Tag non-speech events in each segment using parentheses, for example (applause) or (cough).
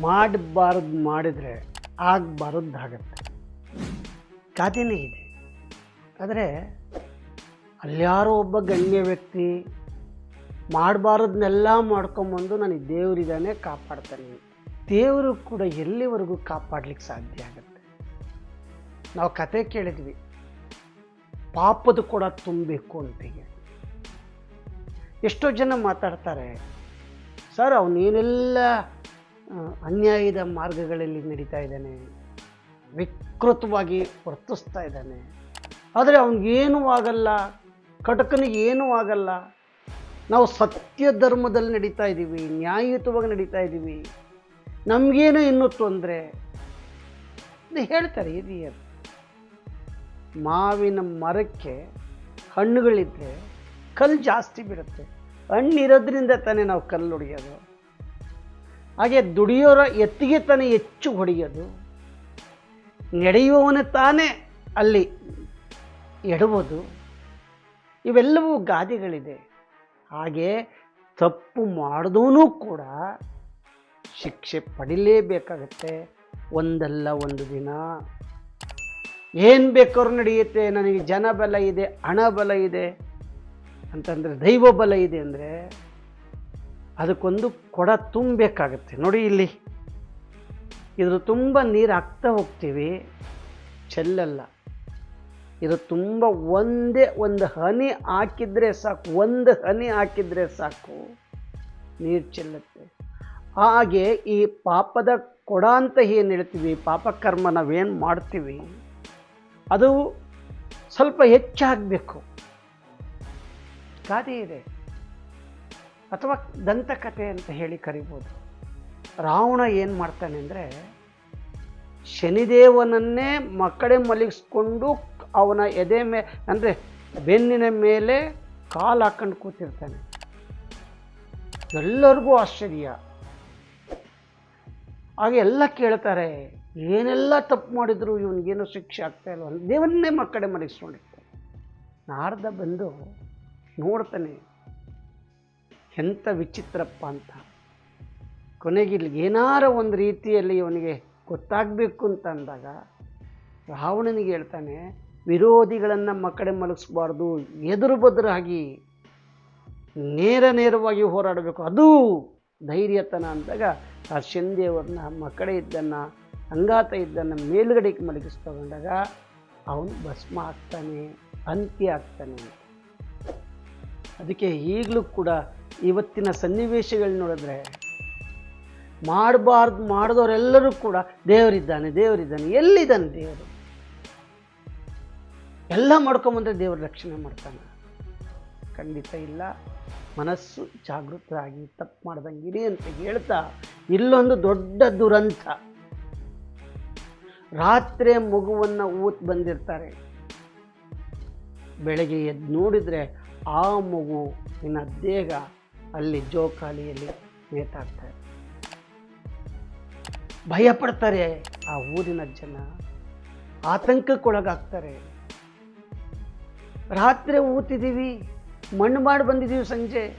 ಮಾಡಬಾರ್ದು ಮಾಡಿದರೆ ಆಗಬಾರದ್ದಾಗತ್ತೆ ಗಾದೆನೇ ಇದೆ. ಆದರೆ ಅಲ್ಯಾರೋ ಒಬ್ಬ ಗಣ್ಯ ವ್ಯಕ್ತಿ ಮಾಡಬಾರದನ್ನೆಲ್ಲ ಮಾಡ್ಕೊಂಬಂದು ನನಗೆ ದೇವರಿದ್ದಾನೆ ಕಾಪಾಡ್ತಾನೆ. ದೇವರು ಕೂಡ ಎಲ್ಲಿವರೆಗೂ ಕಾಪಾಡ್ಲಿಕ್ಕೆ ಸಾಧ್ಯ ಆಗುತ್ತೆ? ನಾವು ಕತೆ ಕೇಳಿದ್ವಿ. ಪಾಪದ ಕೂಡ ತುಂಬಬೇಕು ಅಂತ ಹೇಳಿ ಎಷ್ಟೋ ಜನ ಮಾತಾಡ್ತಾರೆ, ಸರ್, ಅವನೇನೆಲ್ಲ ಅನ್ಯಾಯದ ಮಾರ್ಗಗಳಲ್ಲಿ ನಡೀತಾ ಇದ್ದಾನೆ. ವಿಕೃತವಾಗಿ ವರ್ತಿಸ್ತಾ ಇದ್ದಾನೆ. ಆದರೆ ಅವನಿಗೇನೂ ಆಗಲ್ಲ ಕಟಕನಿಗೆ ಏನೂ ಆಗಲ್ಲ. ನಾವು ಸತ್ಯ ಧರ್ಮದಲ್ಲಿ ನಡೀತಾ ಇದ್ದೀವಿ, ನ್ಯಾಯಯುತವಾಗಿ ನಡೀತಾ ಇದ್ದೀವಿ. ನಮಗೇನು ಇನ್ನೂ ತೊಂದರೆ? ಹೇಳ್ತಾರೆ ಹಿರಿಯರು ಮಾವಿನ ಮರಕ್ಕೆ ಹಣ್ಣುಗಳಿದ್ದರೆ ಕಲ್ಲು ಜಾಸ್ತಿ ಬೀಳುತ್ತೆ ಹಣ್ಣಿರೋದ್ರಿಂದ ತಾನೇ ನಾವು ಕಲ್ಲು ಹೊಡೆಯೋದು. ಹಾಗೆ ದುಡಿಯೋರ ಎತ್ತಿಗೆ ತಾನೇ ಹೆಚ್ಚು ಹೊಡೆಯೋದು. ನಡೆಯುವವನ ತಾನೇ ಅಲ್ಲಿ ಎಡುವುದು ಇವೆಲ್ಲವೂ ಗಾದೆಗಳಿದೆ. ಹಾಗೆ ತಪ್ಪು ಮಾಡಿದವನು ಕೂಡ ಶಿಕ್ಷೆ ಪಡಿಲೇಬೇಕಾಗತ್ತೆ. ಒಂದಲ್ಲ ಒಂದು ದಿನ. ಏನು ಬೇಕಾದ್ರೂ ನಡೆಯುತ್ತೆ. ನನಗೆ ಜನ ಬಲ ಇದೆ, ಹಣ ಬಲ ಇದೆ. ಅಂತಂದರೆ ದೈವ ಬಲ ಇದೆ ಅಂದರೆ ಅದಕ್ಕೊಂದು ಕೊಡ ತುಂಬಬೇಕಾಗತ್ತೆ. ನೋಡಿ ಇಲ್ಲಿ. ಇದ್ರ ತುಂಬ ನೀರು ಹಾಕ್ತಾ ಹೋಗ್ತೀವಿ. ಚೆಲ್ಲಲ್ಲ. ಇದು ತುಂಬ ಒಂದೇ ಒಂದು ಹನಿ ಹಾಕಿದರೆ ಸಾಕು. ಒಂದು ಹನಿ ಹಾಕಿದರೆ ಸಾಕು. ನೀರು ಚೆಲ್ಲುತ್ತೆ. ಹಾಗೆ ಈ ಪಾಪದ ಕೊಡ ಅಂತ ಏನು ಹೇಳ್ತೀವಿ? ಪಾಪಕರ್ಮ ನಾವೇನು ಮಾಡ್ತೀವಿ? ಅದು ಸ್ವಲ್ಪ ಹೆಚ್ಚಾಗಬೇಕು. ಗಾದೆ ಇದೆ. ಅಥವಾ ದಂತಕಥೆ ಅಂತ ಹೇಳಿ ಕರಿಬೋದು. ರಾವಣ ಏನು ಮಾಡ್ತಾನೆ ಅಂದರೆ ಶನಿದೇವನನ್ನೇ ಮಕ್ಕಳೇ ಮಲಗಿಸ್ಕೊಂಡು ಅವನ ಎದೆ ಮೇ, ಅಂದರೆ ಬೆನ್ನಿನ ಮೇಲೆ ಕಾಲು ಹಾಕೊಂಡು ಕೂತಿರ್ತಾನೆ. ಎಲ್ಲರಿಗೂ ಆಶ್ಚರ್ಯ. ಆಗ ಎಲ್ಲ ಕೇಳ್ತಾರೆ, ಏನೆಲ್ಲ ತಪ್ಪು ಮಾಡಿದ್ರು, ಇವನಿಗೇನು ಶಿಕ್ಷೆ ಆಗ್ತಾ ಇಲ್ಲ ದೇವನ್ನೇ ಮಕ್ಕಳೇ ಮಲಗಿಸ್ಕೊಂಡಿರ್ತಾನೆ. ನಾರ್ದ ಬಂದು ನೋಡ್ತಾನೆ ಎಂಥ ವಿಚಿತ್ರಪ್ಪ ಅಂತ. ಕೊನೆಗೆ ಇಲ್ಲಿ ಏನಾರ ಒಂದು ರೀತಿಯಲ್ಲಿ ಇವನಿಗೆ ಗೊತ್ತಾಗಬೇಕು ಅಂತ ಅಂದಾಗ ರಾವಣನಿಗೆ ಹೇಳ್ತಾನೆ, ವಿರೋಧಿಗಳನ್ನು ಮಕ್ಕಳೆ ಮಲಗಿಸ್ಬಾರ್ದು, ಎದುರು ಬದುರಾಗಿ ನೇರ ನೇರವಾಗಿ ಹೋರಾಡಬೇಕು, ಅದು ಧೈರ್ಯತನ ಅಂದಾಗ ಆ ಶನಿದೇವರನ್ನ ಮಕ್ಕಳೇ ಇದ್ದನ್ನು ಅಂಗಾತ ಇದ್ದನ್ನು ಮೇಲುಗಡೆಗೆ ಮಲಗಿಸ್ ಅವನು ಭಸ್ಮ ಆಗ್ತಾನೆ, ಅಂತ್ಯ ಆಗ್ತಾನೆ ಅದಕ್ಕೆ ಈಗಲೂ ಕೂಡ ಇವತ್ತಿನ ಸನ್ನಿವೇಶಗಳು ನೋಡಿದ್ರೆ ಮಾಡಬಾರ್ದು ಮಾಡಿದವರೆಲ್ಲರೂ ಕೂಡ ದೇವರಿದ್ದಾನೆ ದೇವರಿದ್ದಾನೆ, ಎಲ್ಲಿದ್ದಾನೆ ದೇವರು? ಎಲ್ಲ ಮಾಡ್ಕೊಂಬಂದ್ರೆ ದೇವರು ರಕ್ಷಣೆ ಮಾಡ್ತಾನೆ. ಖಂಡಿತ ಇಲ್ಲ. ಮನಸ್ಸು ಜಾಗೃತರಾಗಿ ತಪ್ಪು ಮಾಡ್ದಂಗಿರಿ ಅಂತ ಹೇಳ್ತಾ ಇಲ್ಲೊಂದು ದೊಡ್ಡ ದುರಂತ. ರಾತ್ರಿ ಮಗುವನ್ನು ಊತ್ ಬಂದಿರ್ತಾರೆ. ಬೆಳಗ್ಗೆ ಎದ್ದು ನೋಡಿದರೆ ಆ ಮಗುವಿನ ದೇಹ ಅಲ್ಲಿ ಜೋಕಾಲಿಯಲ್ಲಿ ನೇತಾಡ್ತಾರೆ ಭಯ ಪಡ್ತಾರೆ ಆ ಊರಿನ ಜನ, ಆತಂಕಕ್ಕೊಳಗಾಗ್ತಾರೆ. ರಾತ್ರಿ ಊತಿದ್ದೀವಿ, ಮಣ್ಣು ಮಾಡಿ ಬಂದಿದ್ದೀವಿ ಸಂಜೆ.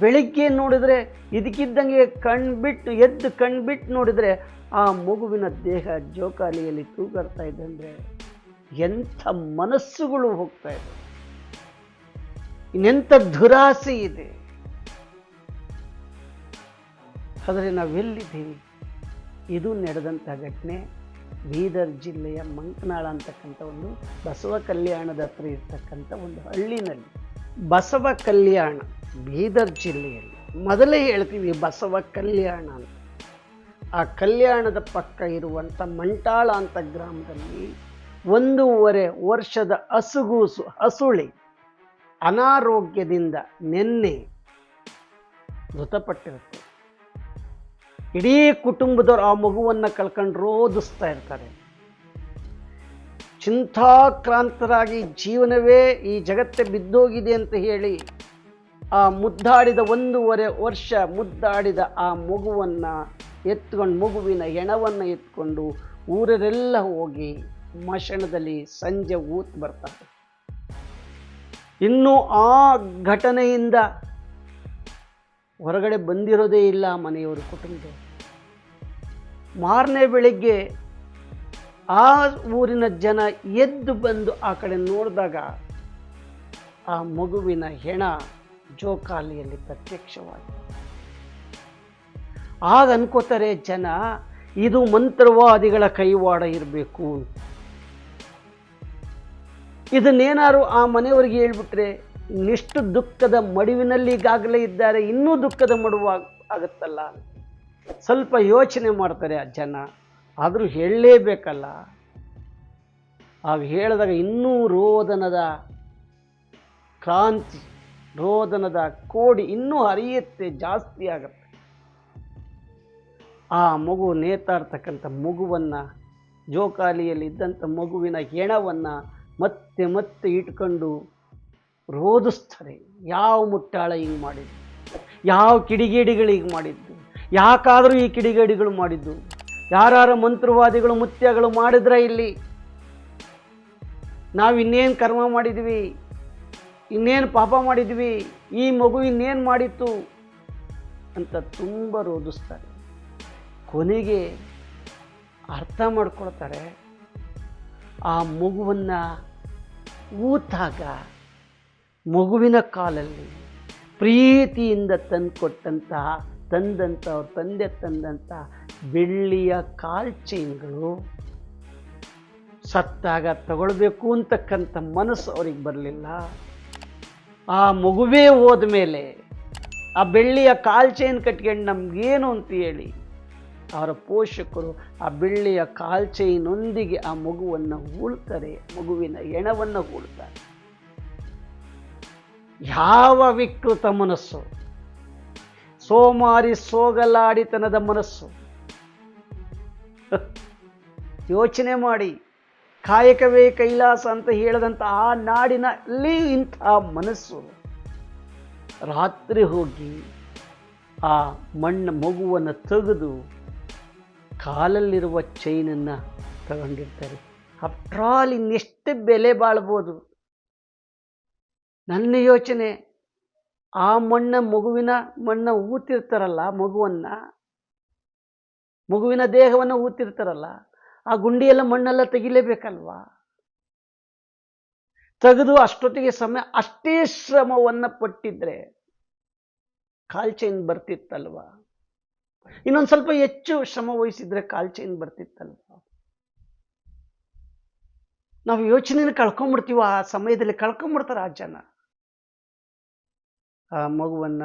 ಬೆಳಿಗ್ಗೆ ನೋಡಿದ್ರೆ ಇದಕ್ಕಿದ್ದಂಗೆ ಕಣ್ಬಿಟ್ಟು, ಎದ್ದು ಕಣ್ಬಿಟ್ಟು ನೋಡಿದರೆ ಆ ಮಗುವಿನ ದೇಹ ಜೋಕಾಲಿಯಲ್ಲಿ ತೂಗಾಡ್ತಾ ಇದೆ ಅಂದರೆ ಎಂಥ ಮನಸ್ಸುಗಳು ಹೋಗ್ತಾ ಇದೆ. ಇನ್ನೆಂಥ ದುರಾಸೆ ಇದೆ. ಆದರೆ ನಾವೆಲ್ಲಿದ್ದೀವಿ? ಇದು ನಡೆದಂಥ ಘಟನೆ ಬೀದರ್ ಜಿಲ್ಲೆಯ ಮಂಕನಾಳ ಅಂತಕ್ಕಂಥ ಒಂದು ಬಸವ ಕಲ್ಯಾಣದ ಹತ್ರ ಇರ್ತಕ್ಕಂಥ ಒಂದು ಹಳ್ಳಿನಲ್ಲಿ. ಬಸವ ಕಲ್ಯಾಣ ಬೀದರ್ ಜಿಲ್ಲೆಯಲ್ಲಿ. ಮೊದಲೇ ಹೇಳ್ತೀವಿ ಬಸವ ಕಲ್ಯಾಣ ಅಂತ. ಆ ಕಲ್ಯಾಣದ ಪಕ್ಕ ಇರುವಂಥ ಮಂಟಾಳ ಅಂತ ಗ್ರಾಮದಲ್ಲಿ ಒಂದೂವರೆ ವರ್ಷದ ಹಸುಗೂಸು, ಹಸುಳಿ ಅನಾರೋಗ್ಯದಿಂದ ನಿನ್ನೆ ಮೃತಪಟ್ಟಿರುತ್ತೆ ಇಡೀ ಕುಟುಂಬದವರು ಆ ಮಗುವನ್ನು ಕಳ್ಕೊಂಡು ರೋಧಿಸ್ತಾ ಇರ್ತಾರೆ. ಚಿಂತಾಕ್ರಾಂತರಾಗಿ ಜೀವನವೇ ಈ ಜಗತ್ತೇ ಬಿದ್ದೋಗಿದೆ ಅಂತ ಹೇಳಿ ಆ ಮುದ್ದಾಡಿದ ಒಂದೂವರೆ ವರ್ಷ ಮುದ್ದಾಡಿದ ಆ ಮಗುವನ್ನು ಎತ್ಕೊಂಡು ಮಗುವಿನ ಹೆಣವನ್ನು ಎತ್ಕೊಂಡು ಊರರೆಲ್ಲ ಹೋಗಿ ಮಶಣದಲ್ಲಿ ಸಂಜೆ ಊತ್ ಬರ್ತಾರೆ. ಇನ್ನು ಆ ಘಟನೆಯಿಂದ ಹೊರಗಡೆ ಬಂದಿರೋದೇ ಇಲ್ಲ ಮನೆಯವರು, ಕುಟುಂಬದವರು. ಮಾರನೇ ಬೆಳಿಗ್ಗೆ ಆ ಊರಿನ ಜನ ಎದ್ದು ಬಂದು ಆ ಕಡೆ ನೋಡಿದಾಗ ಆ ಮಗುವಿನ ಹೆಣ ಜೋಕಾಲಿಯಲ್ಲಿ ಪ್ರತ್ಯಕ್ಷವಾಗಿ ಆಗ ಅನ್ಕೋತಾರೆ, ಜನ ಇದು ಮಂತ್ರವಾದಿಗಳ ಕೈವಾಡ ಇರಬೇಕು ಇದನ್ನೇನಾರು ಆ ಮನೆಯವರಿಗೆ ಹೇಳ್ಬಿಟ್ರೆ ನಿಷ್ಟು ದುಃಖದ ಮಡುವಿನಲ್ಲಿ ಈಗಾಗಲೇ ಇದ್ದಾರೆ, ಇನ್ನೂ ದುಃಖದ ಮಡುವ ಆಗುತ್ತಲ್ಲ ಸ್ವಲ್ಪ ಯೋಚನೆ ಮಾಡ್ತಾರೆ ಆ ಜನ. ಆದರೂ ಹೇಳಲೇಬೇಕಲ್ಲ. ಆಗ ಹೇಳಿದಾಗ ಇನ್ನೂ ರೋದನದ ಕ್ರಾಂತಿ, ರೋದನದ ಕೋಡಿ ಇನ್ನೂ ಹರಿಯುತ್ತೆ, ಜಾಸ್ತಿ ಆಗುತ್ತೆ. ಆ ಮಗು ನೇತಾಡ್ತಕ್ಕಂಥ ಮಗುವನ್ನು ಜೋಕಾಲಿಯಲ್ಲಿ ಇದ್ದಂಥ ಮಗುವಿನ ಹೆಣವನ್ನು ಮತ್ತೆ ಮತ್ತೆ ಇಟ್ಕೊಂಡು ರೋಧಿಸ್ತಾರೆ ಯಾವ ಮುಟ್ಟಾಳ ಹಿಂಗೆ ಮಾಡಿದ್ದು? ಯಾವ ಕಿಡಿಗೇಡಿಗಳು ಹಿಂಗೆ ಮಾಡಿದ್ದು? ಯಾಕಾದರೂ ಈ ಕಿಡಿಗೇಡಿಗಳು ಮಾಡಿದ್ದು? ಯಾರು ಮಂತ್ರವಾದಿಗಳು, ಮುತ್ಯಗಳು ಮಾಡಿದ್ರೆ ಇಲ್ಲಿ? ನಾವು ಇನ್ನೇನು ಕರ್ಮ ಮಾಡಿದ್ವಿ? ಇನ್ನೇನು ಪಾಪ ಮಾಡಿದ್ವಿ? ಈ ಮಗು ಇನ್ನೇನು ಮಾಡಿತ್ತು? ಅಂತ ತುಂಬ ರೋಧಿಸ್ತಾರೆ ಕೊನೆಗೆ ಅರ್ಥ ಮಾಡ್ಕೊಳ್ತಾರೆ, ಆ ಮಗುವನ್ನು ಊತಾಗ ಮಗುವಿನ ಕಾಲಲ್ಲಿ ಪ್ರೀತಿಯಿಂದ ತಂದುಕೊಟ್ಟಂತಹ ತಂದಂಥ, ಅವ್ರ ತಂದೆ ತಂದಂಥ ಬೆಳ್ಳಿಯ ಕಾಲ್ ಚೈನ್ಗಳು ಸತ್ತಾಗ ತಗೊಳ್ಬೇಕು ಅಂತಕ್ಕಂಥ ಮನಸ್ಸು ಅವ್ರಿಗೆ ಬರಲಿಲ್ಲ. ಆ ಮಗುವೇ ಹೋದ ಮೇಲೆ ಆ ಬೆಳ್ಳಿಯ ಕಾಲ್ ಚೈನ್ ಕಟ್ಕೊಂಡು ನಮಗೇನು ಅಂತ ಹೇಳಿ ಅವರ ಪೋಷಕರು ಆ ಬಿಳ್ಳಿಯ ಕಾಲ್ಚೆಯಿನೊಂದಿಗೆ ಆ ಮಗುವನ್ನು ಹೂಳ್ತಾರೆ, ಮಗುವಿನ ಎಣವನ್ನು ಹೂಳ್ತಾರೆ. ಯಾವ ವಿಕೃತ ಮನಸ್ಸು? ಸೋಮಾರಿ ಸೋಗಲಾಡಿತನದ ಮನಸ್ಸು. (laughs) ಯೋಚನೆ ಮಾಡಿ, ಕಾಯಕವೇ ಕೈಲಾಸ ಅಂತ ಹೇಳಿದಂಥ ಆ ನಾಡಿನಲ್ಲಿ ಇಂಥ ಮನಸ್ಸು. ರಾತ್ರಿ ಹೋಗಿ ಆ ಮಣ್ಣು ಮಗುವನ್ನು ತೆಗೆದು ಕಾಲಲ್ಲಿರುವ ಚೈನನ್ನು ತಗೊಂಡಿರ್ತಾರೆ. ಆಫ್ಟರ್ ಆಲ್ ಇನ್ನೆಷ್ಟು ಬೆಲೆ ಬಾಳ್ಬೋದು? ನನ್ನ ಯೋಚನೆ, ಆ ಮಣ್ಣ ಮಗುವಿನ ಮಣ್ಣ ಊತಿರ್ತಾರಲ್ಲ ಮಗುವನ್ನು? ಮಗುವಿನ ದೇಹವನ್ನು ಊತಿರ್ತಾರಲ್ಲ ಆ ಗುಂಡಿಯೆಲ್ಲ ಮಣ್ಣೆಲ್ಲ ತೆಗಿಲೇಬೇಕಲ್ವಾ? ತೆಗೆದು ಅಷ್ಟೊತ್ತಿಗೆ ಸಮಯ, ಅಷ್ಟೇ ಶ್ರಮವನ್ನು ಪಟ್ಟಿದ್ರೆ ಕಾಲ್ ಚೈನ್ ಬರ್ತಿತ್ತಲ್ವಾ? ಇನ್ನೊಂದು ಸ್ವಲ್ಪ ಹೆಚ್ಚು ಶ್ರಮ ವಹಿಸಿದ್ರೆ ಕಾಲ್ ಚೈನ್ ಬರ್ತಿತ್ತಲ್ವಾ? ನಾವು ಯೋಚನೆನ ಕಳ್ಕೊಂಬಿಡ್ತೀವೋ ಆ ಸಮಯದಲ್ಲಿ ಕಳ್ಕೊಂಡ್ಬಿಡ್ತಾರೆ ಆ ಜನ. ಆ ಮಗುವನ್ನ,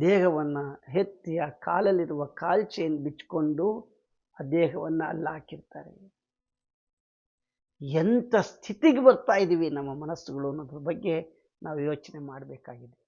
ದೇಹವನ್ನು ಎತ್ತಿ ಆ ಕಾಲಲ್ಲಿರುವ ಕಾಲ್ ಚೈನ್ ಬಿಚ್ಕೊಂಡು ಆ ದೇಹವನ್ನು ಅಲ್ಲಿ ಹಾಕಿರ್ತಾರೆ. ಎಂಥ ಸ್ಥಿತಿಗೆ ಬರ್ತಾ ಇದ್ದೀವಿ ನಮ್ಮ ಮನಸ್ಸುಗಳು ಅನ್ನೋದ್ರ ಬಗ್ಗೆ ನಾವು ಯೋಚನೆ ಮಾಡಬೇಕಾಗಿದೆ.